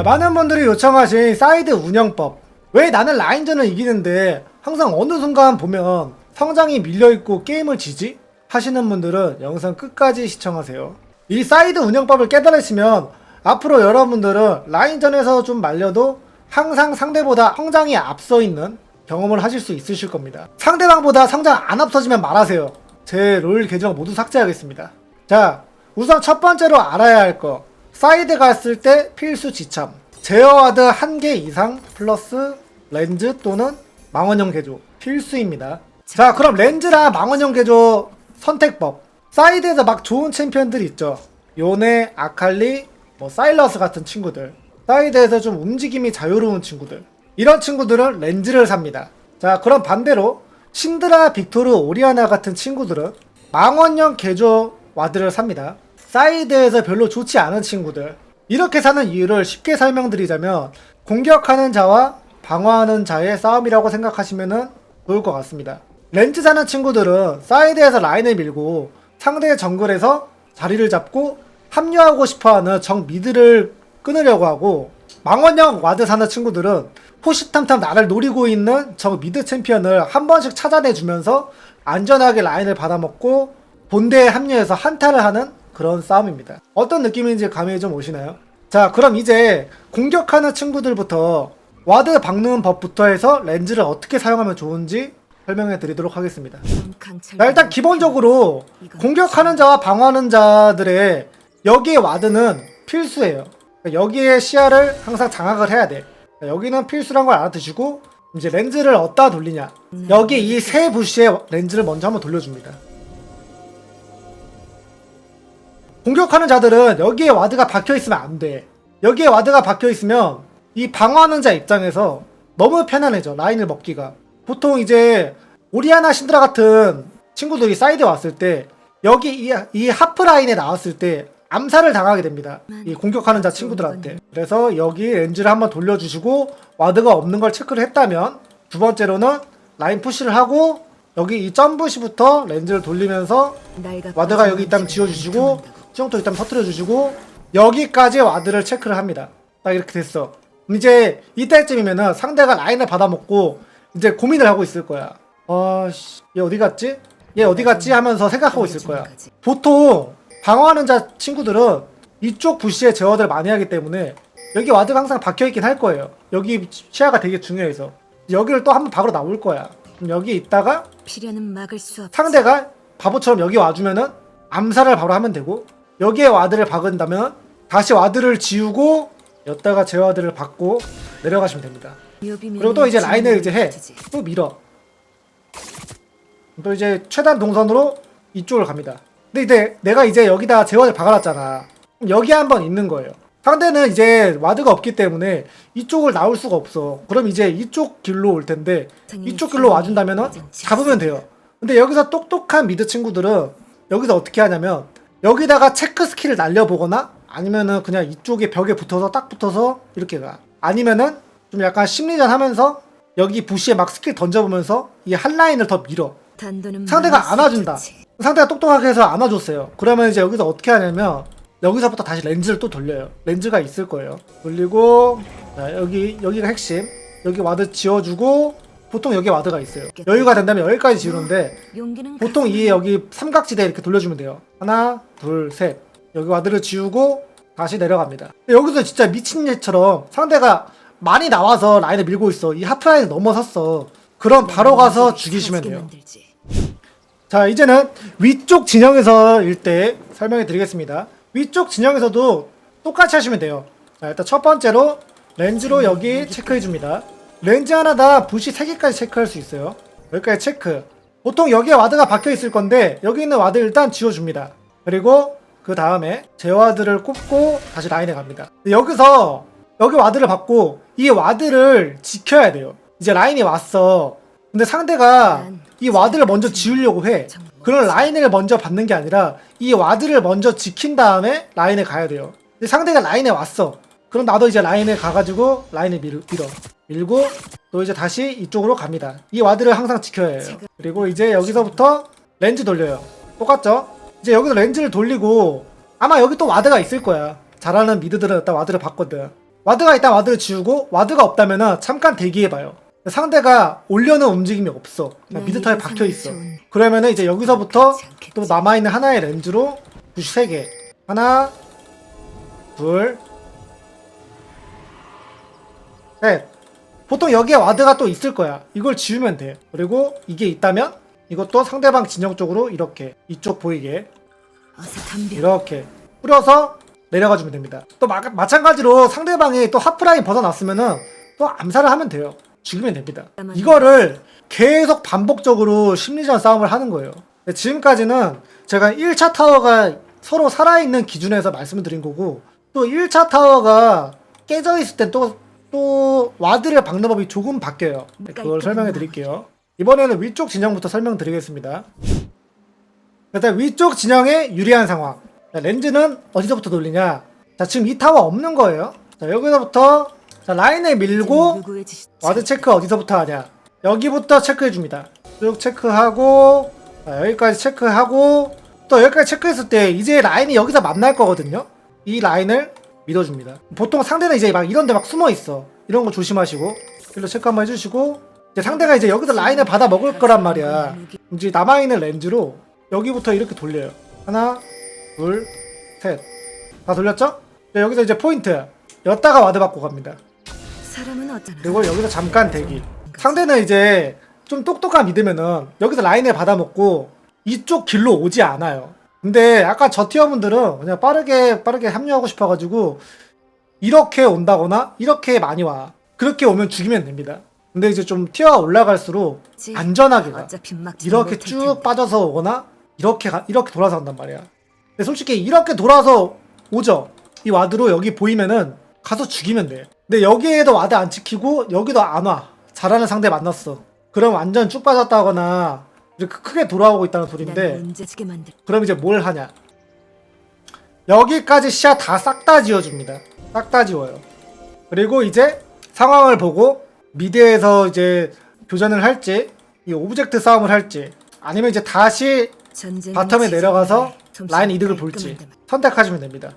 자, 많은 분들이 요청하신 사이드 운영법. 왜 나는 라인전을 이기는데 항상 어느 순간 보면 성장이 밀려있고 게임을 지지? 하시는 분들은 영상 끝까지 시청하세요. 이 사이드 운영법을 깨달으시면 앞으로 여러분들은 라인전에서 좀 말려도 항상 상대보다 성장이 앞서 있는 경험을 하실 수 있으실 겁니다. 상대방보다 성장 안 앞서지면 말하세요. 제 롤 계정 모두 삭제하겠습니다. 자, 우선 첫 번째로 알아야 할 거. 사이드 갔을 때 필수 지참. 제어와드 한 개 이상 플러스 렌즈 또는 망원형 개조. 필수입니다. 자, 그럼 렌즈랑 망원형 개조 선택법. 사이드에서 막 좋은 챔피언들 있죠. 요네, 아칼리, 뭐 사일러스 같은 친구들. 사이드에서 좀 움직임이 자유로운 친구들. 이런 친구들은 렌즈를 삽니다. 자, 그럼 반대로 신드라, 빅토르, 오리아나 같은 친구들은 망원형 개조 와드를 삽니다. 사이드에서 별로 좋지 않은 친구들. 이렇게 사는 이유를 쉽게 설명드리자면 공격하는 자와 방어하는 자의 싸움이라고 생각하시면 좋을 것 같습니다. 렌즈 사는 친구들은 사이드에서 라인을 밀고 상대의 정글에서 자리를 잡고 합류하고 싶어하는 정 미드를 끊으려고 하고 망원형 와드 사는 친구들은 호시탐탐 나를 노리고 있는 정 미드 챔피언을 한 번씩 찾아내주면서 안전하게 라인을 받아먹고 본대에 합류해서 한타를 하는 그런 싸움입니다. 어떤 느낌인지 감이 좀 오시나요? 자, 그럼 이제 공격하는 친구들부터 와드 박는 법부터 해서 렌즈를 어떻게 사용하면 좋은지 설명해 드리도록 하겠습니다. 자, 일단 기본적으로 공격하는 자와 방어하는 자들의 여기의 와드는 필수예요. 그러니까 여기에 시야를 항상 장악을 해야 돼. 자, 여기는 필수란 걸 알아두시고 이제 렌즈를 어디다 돌리냐. 여기 이 세 부시에 렌즈를 먼저 한번 돌려줍니다. 공격하는 자들은 여기에 와드가 박혀 있으면 안 돼. 여기에 와드가 박혀 있으면 이 방어하는 자 입장에서 너무 편안해져 라인을 먹기가. 보통 이제 오리아나 신드라 같은 친구들이 사이드에 왔을 때 여기 이, 이 하프 라인에 나왔을 때 암살을 당하게 됩니다. 이 공격하는 자 친구들한테. 그래서 여기 렌즈를 한번 돌려주시고 와드가 없는 걸 체크를 했다면 두 번째로는 라인 푸시를 하고 여기 이 점부시부터 렌즈를 돌리면서 와드가 여기 있다면 지워주시고 수정도 일단 터트려 주시고 여기까지 와드를 체크를 합니다. 딱 이렇게 됐어. 이제 이때쯤이면은 상대가 라인을 받아먹고 이제 고민을 하고 있을 거야. 아씨, 얘 어디 갔지? 얘 어디 갔지? 하면서 생각하고 있을 거야. 보통 방어하는 자 친구들은 이쪽 부시에 제어들 많이 하기 때문에 여기 와드가 항상 박혀 있긴 할 거예요. 여기 시야가 되게 중요해서 여기를 또 한번 박으러 나올 거야. 여기 있다가. 상대가 바보처럼 여기 와주면은 암살을 바로 하면 되고 여기에 와드를 박은다면 다시 와드를 지우고 여기다가 제 와드를 받고 내려가시면 됩니다. 그리고 또 이제 라인을 이제 해. 또 밀어. 또 이제 최단 동선으로 이쪽을 갑니다. 근데 이제 내가 이제 여기다 제어를 박아놨잖아. 여기 한번 있는 거예요. 상대는 이제 와드가 없기 때문에 이쪽을 나올 수가 없어. 그럼 이제 이쪽 길로 올 텐데 이쪽 길로 와준다면은 잡으면 돼요. 근데 여기서 똑똑한 미드 친구들은 여기서 어떻게 하냐면 여기다가 체크 스킬을 날려보거나 아니면은 그냥 이쪽에 벽에 붙어서 딱 붙어서 이렇게 가. 아니면은 좀 약간 심리전 하면서 여기 부시에 막 스킬 던져보면서 이 한 라인을 더 밀어. 상대가 안아준다. 상대가 똑똑하게 해서 안아줬어요. 그러면 이제 여기서 어떻게 하냐면 여기서부터 다시 렌즈를 또 돌려요. 렌즈가 있을 거예요. 돌리고 자, 여기 여기가 핵심. 여기 와드 지워주고 보통 여기 와드가 있어요. 여유가 된다면 여기까지 지우는데 보통 이 여기 삼각지대 이렇게 돌려주면 돼요. 하나, 둘, 셋. 여기 와드를 지우고 다시 내려갑니다. 여기서 진짜 미친 얘처럼 상대가 많이 나와서 라인을 밀고 있어. 이 하프 라인을 넘어섰어. 그럼 바로 가서 죽이시면 돼요. 자, 이제는 위쪽 진영에서 일대 설명해 드리겠습니다. 위쪽 진영에서도 똑같이 하시면 돼요. 자, 일단 첫 번째로 렌즈로 여기 체크해 줍니다. 렌즈 하나다 부시 3개까지 체크할 수 있어요. 여기까지 체크. 보통 여기에 와드가 박혀 있을 건데 여기 있는 와드 일단 지워줍니다. 그리고 그 다음에 제 와드를 꼽고 다시 라인에 갑니다. 여기서 여기 와드를 받고 이 와드를 지켜야 돼요. 이제 라인이 왔어. 근데 상대가 이 와드를 먼저 지우려고 해. 그런 라인을 먼저 받는 게 아니라 이 와드를 먼저 지킨 다음에 라인에 가야 돼요. 상대가 라인에 왔어. 그럼 나도 이제 라인에 가가지고 라인을 밀, 밀어. 밀고 또 이제 다시 이쪽으로 갑니다. 이 와드를 항상 지켜야 해요. 그리고 이제 여기서부터 렌즈 돌려요. 똑같죠? 이제 여기서 렌즈를 돌리고 아마 여기 또 와드가 있을 거야. 잘하는 미드들은 일단 와드를 봤거든. 와드가 있다 와드를 지우고 와드가 없다면은 잠깐 대기해봐요. 상대가 올려는 움직임이 없어. 그냥 미드 타에 박혀 있어. 그러면은 이제 여기서부터 또 남아있는 하나의 렌즈로 부시 3개. 하나, 둘, 셋. 보통 여기에 와드가 또 있을 거야. 이걸 지우면 돼. 그리고 이게 있다면 이것도 상대방 진영 쪽으로 이렇게 이쪽 보이게. 이렇게 뿌려서 내려가 주면 됩니다. 또 마, 마찬가지로 상대방이 또 하프라인 벗어났으면은 또 암살을 하면 돼요. 죽이면 됩니다. 이거를 계속 반복적으로 심리전 싸움을 하는 거예요. 지금까지는 제가 1차 타워가 서로 살아있는 기준에서 말씀을 드린 거고 또 1차 타워가 깨져 있을 땐또 또 와드를 박는 법이 조금 바뀌어요. 네, 그걸 설명해 드릴게요. 이번에는 위쪽 진영부터 설명드리겠습니다. 일단 위쪽 진영에 유리한 상황. 자, 렌즈는 어디서부터 돌리냐? 자, 지금 이 타워 없는 거예요. 자, 여기서부터 자, 라인을 밀고? 와드 체크 어디서부터 하냐? 여기부터 체크해 줍니다. 쭉 체크하고 자, 여기까지 체크하고 또 여기까지 체크했을 때 이제 라인이 여기서 만날 거거든요. 이 라인을 밀어줍니다. 보통 상대는 이제 막 이런데 막 숨어 있어. 이런 거 조심하시고 일로 체크 한번 해주시고 이제 상대가 이제 여기서 라인을 받아 먹을 거란 말이야. 이제 남아 있는 렌즈로 여기부터 이렇게 돌려요. 하나, 둘, 셋. 다 돌렸죠? 자, 여기서 이제 포인트. 였다가 와드 받고 갑니다. 그리고 여기서 잠깐 대기. 상대는 이제 좀 똑똑한 믿으면은 여기서 라인을 받아먹고 이쪽 길로 오지 않아요. 근데 아까 저 티어분들은 그냥 빠르게 빠르게 합류하고 싶어가지고 이렇게 온다거나 이렇게 많이 와. 그렇게 오면 죽이면 됩니다. 근데 이제 좀 티어가 올라갈수록 안전하게 가. 이렇게 쭉 빠져서 오거나 이렇게 가, 이렇게 돌아서 간단 말이야. 근데 솔직히 이렇게 돌아서 오죠. 이 와드로 여기 보이면은 가서 죽이면 돼. 근데 여기에도 와드 안 지키고 여기도 안 와. 잘하는 상대 만났어. 그럼 완전 쭉 빠졌다거나 이렇게 크게 돌아오고 있다는 문제지게 만들. 그럼 이제 뭘 하냐? 여기까지 시야 다 싹 다 지워줍니다. 싹 다 지워요. 그리고 이제 상황을 보고 미드에서 이제 교전을 할지 이 오브젝트 싸움을 할지 아니면 이제 다시 바텀에 내려가서 라인 이득을 볼지 선택하시면 됩니다.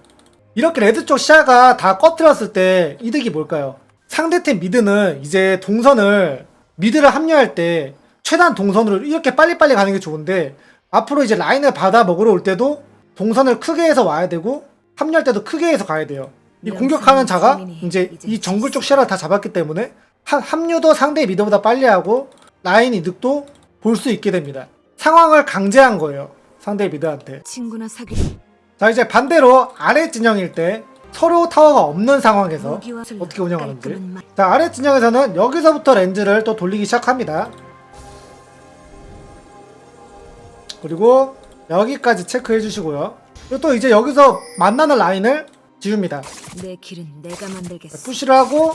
이렇게 레드 쪽 시야가 다 꺼트렸을 때 이득이 뭘까요? 상대팀 미드는 이제 동선을 미드를 합류할 때 최단 동선으로 이렇게 빨리빨리 가는 게 좋은데 앞으로 이제 라인을 받아 먹으러 올 때도 동선을 크게 해서 와야 되고 합류할 때도 크게 해서 가야 돼요. 이 공격하는 자가 이제 이 정글 쪽 시야를 다 잡았기 때문에 하- 합류도 상대 미드보다 빨리 하고 라인 이득도 볼 수 있게 됩니다. 상황을 강제한 거예요. 상대 미드한테. 친구나 사귀. 자 이제 반대로 아래 진영일 때 서로 타워가 없는 상황에서 어떻게 운영하는지. 자 아래 진영에서는 여기서부터 렌즈를 또 돌리기 시작합니다 그리고 여기까지 체크해 주시고요 그리고 또 이제 여기서 만나는 라인을 지웁니다 내 길은 내가 만들겠어. 푸시를 하고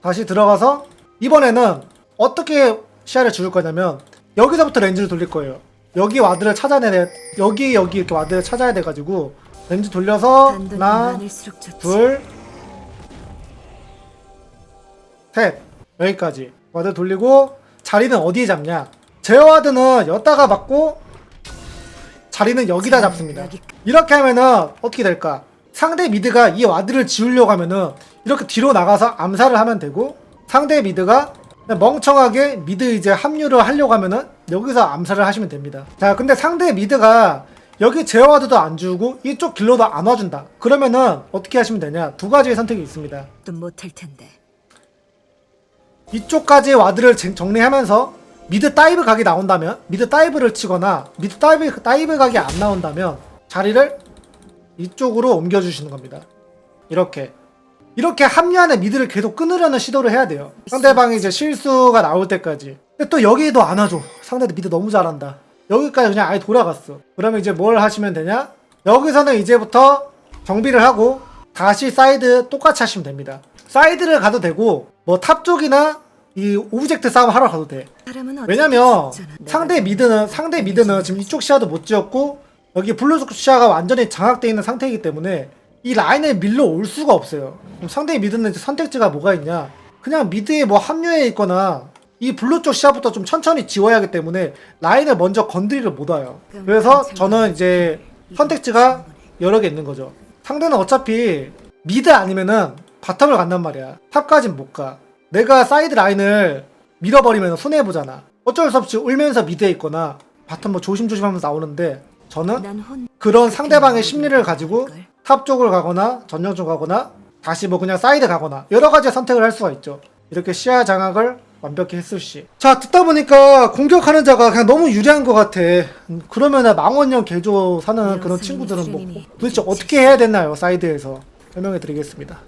다시 들어가서 이번에는 어떻게 시야를 지울 거냐면 여기서부터 렌즈를 돌릴 거예요 여기 와드를 찾아내 여기 여기 이렇게 와드를 찾아야 돼 가지고 렌즈 돌려서 하나. 둘, 셋. 여기까지. 와드 돌리고 자리는 어디에 잡냐? 제어와드는 여기다가 맞고 자리는 여기다 잡습니다. 여기 이렇게 하면은 어떻게 될까? 상대 미드가 이 와드를 지우려고 하면은 이렇게 뒤로 나가서 암살을 하면 되고 상대 미드가 멍청하게 미드 이제 합류를 하려고 하면은 여기서 암살을 하시면 됩니다. 자, 근데 상대 미드가 여기 제어와드도 안 주고 이쪽 길로도 안 와준다. 그러면은 어떻게 하시면 되냐? 두 가지의 선택이 있습니다. 또 못할 텐데. 이쪽까지 와드를 정- 정리하면서 미드 다이브 각이 나온다면 미드 다이브를 치거나 미드 다이브 다이브 각이 안 나온다면 자리를 이쪽으로 옮겨주시는 겁니다. 이렇게 이렇게 합류하는 미드를 계속 끊으려는 시도를 해야 돼요. 상대방이 이제 실수가 나올 때까지. 근데 또 여기도 안 와줘. 상대도 미드 너무 잘한다. 여기까지 그냥 아예 돌아갔어. 그러면 이제 뭘 하시면 되냐? 여기서는 이제부터 정비를 하고 다시 사이드 똑같이 하시면 됩니다. 사이드를 가도 되고 뭐 탑 쪽이나 이 오브젝트 싸움 하러 가도 돼. 왜냐면 상대 미드는 상대 미드는 지금 이쪽 시야도 못 지었고 여기 블루 시야가 완전히 장악되어 있는 상태이기 때문에 이 라인을 밀러 올 수가 없어요. 그럼 상대 미드는 이제 선택지가 뭐가 있냐? 그냥 미드에 뭐 합류해 있거나 이 블루 쪽 시야부터 좀 천천히 지워야 하기 때문에 라인을 먼저 건드리를 못 와요. 그래서 저는 이제 선택지가 여러 개 있는 거죠. 상대는 어차피 미드 아니면은 바텀을 간단 말이야. 탑까진 못 가. 내가 사이드 라인을 밀어버리면 손해보잖아. 어쩔 수 없이 울면서 미드에 있거나 바텀 뭐 조심조심하면서 나오는데 저는. 그런 상대방의 심리를 가지고 탑 쪽을 가거나 전령 쪽 가거나 다시 뭐 그냥 사이드 가거나 여러 가지 선택을 할 수가 있죠. 이렇게 시야 장악을 완벽히 했을 시. 자 듣다 보니까 공격하는 자가 그냥 너무 유리한 것 같아. 음, 그러면 망원형 개조 사는 그런 친구들은 뭐 도대체 어떻게 해야 되나요 사이드에서 설명해 드리겠습니다.